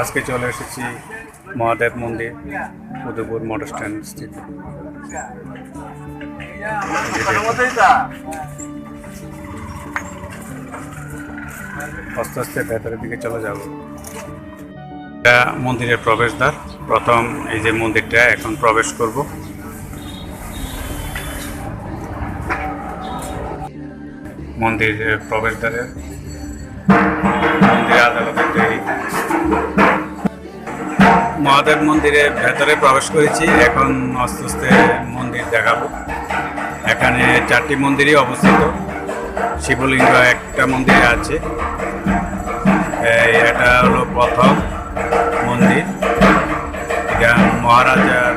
আজকে চলে এসেছি মহাদেব মন্দির, উদয়পুর মোটর স্ট্যান্ড স্থিত। আস্তে আস্তে ভেতরের দিকে চলে যাব। এটা মন্দিরের প্রবেশদ্বার। প্রথম এই যে মন্দিরটা, এখন প্রবেশ করব। মন্দিরের প্রবেশদ্বারে মন্দির আদালতের তৈরি মহাদেব মন্দিরে ভেতরে প্রবেশ করেছি। এখন আস্তে আস্তে মন্দির দেখাবো। এখানে চারটি মন্দিরই অবস্থিত। শিবলিঙ্গ একটা মন্দিরে আছে। এটা হলো প্রথম মন্দির। এটা মহারাজার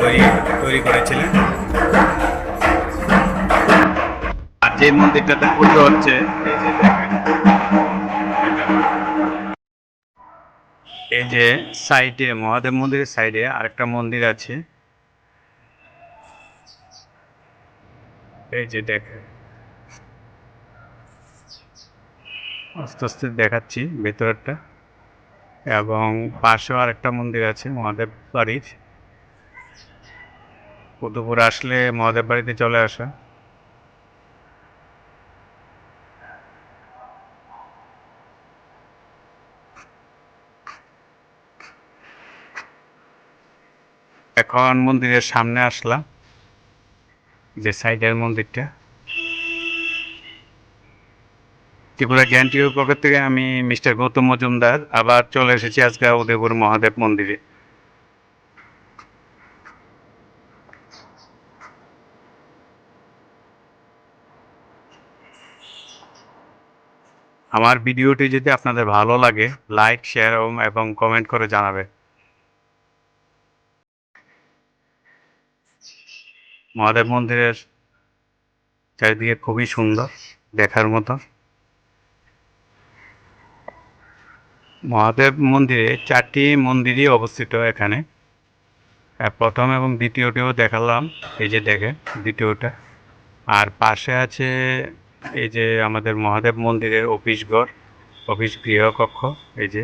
তৈরি তৈরি করেছিলেন। আর যে মন্দিরটাতে পুজো হচ্ছে, এই যে এই যে সাইডে, মহাদেব মন্দিরের সাইডে আরেকটা মন্দির আছে। এই যে দেখেন। আস্তে আস্তে দেখাচ্ছি ভেতরটা এবং পাশেও আরেকটা মন্দির আছে, মহাদেব বাড়ির। কুতুপুর আসলে মহাদেব বাড়িতে চলে আসা? এখন মন্দিরের সামনে আসলাম, যে সাইডের মন্দিরটা। ত্রিপুরা জ্ঞান টিভির পক্ষ থেকে আমি মিস্টার গৌতম মজুমদার আবার চলে এসেছি আজকে উদয়পুর মহাদেব মন্দিরে। আমার ভিডিওটি যদি আপনাদের ভালো লাগে, লাইক, শেয়ার এবং কমেন্ট করে জানাবে মহাদেব মন্দিরের চারিদিকে খুবই সুন্দর দেখার মতো। মহাদেব মন্দিরে চারটি মন্দিরই অবস্থিত এখানে। প্রথম এবং দ্বিতীয়টিও দেখালাম, এই যে দেখে দ্বিতীয়টা। আর পাশে আছে এই যে আমাদের মহাদেব মন্দিরের অফিস ঘর অফিস গৃহকক্ষ, এই যে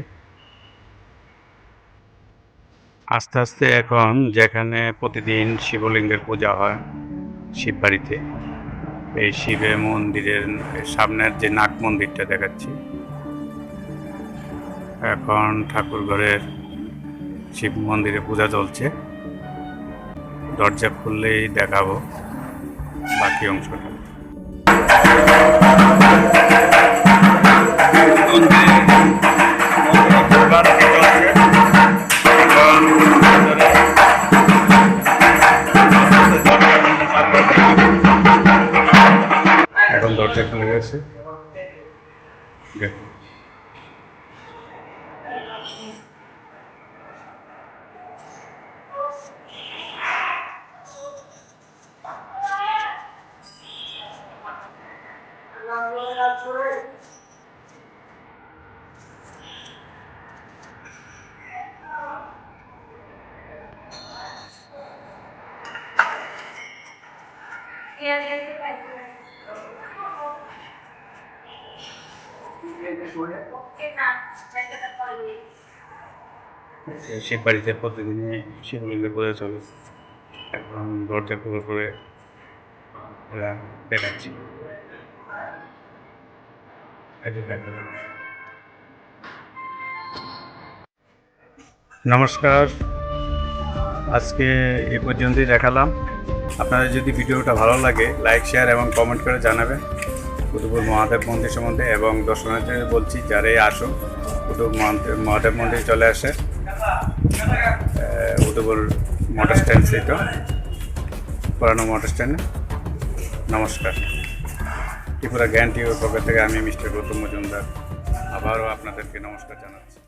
আস্তে আস্তে এখন যেখানে প্রতিদিন শিবলিঙ্গের পূজা হয় শিব বাড়িতে এই শিবের মন্দিরের সামনের যে নাগ মন্দিরটা দেখাচ্ছি। এখন ঠাকুর ঘরের শিব মন্দিরে পূজা চলছে। দরজা খুললেই দেখাবো বাকি অংশটা। দরজা খুলে গেছে দেখুন শিব বাড়িতে প্রতিদিনই শিবলিঙ্গের পূজা চলে। এখন দরজা খুলে করে এরা দেখেন। নমস্কার। আজকে এ পর্যন্তই দেখালাম। আপনাদের যদি ভিডিওটা ভালো লাগে, লাইক, শেয়ার এবং কমেন্ট করে জানাবেন। কুতুবুর মহাদেব মন্দির সম্বন্ধে এবং দর্শনার্থীদের বলছি, যারাই আসুন কুতুব মহাদেব মন্দির চলে আসে। উদয়পুর মোটর স্ট্যান্ড স্থিত পুরানো মোটর স্ট্যান্ডে নমস্কার। ত্রিপুরা টিভির পক্ষ থেকে আমি মিস্টার গৌতম মজুমদার। আবারও আপনাদেরকে নমস্কার জানাচ্ছি।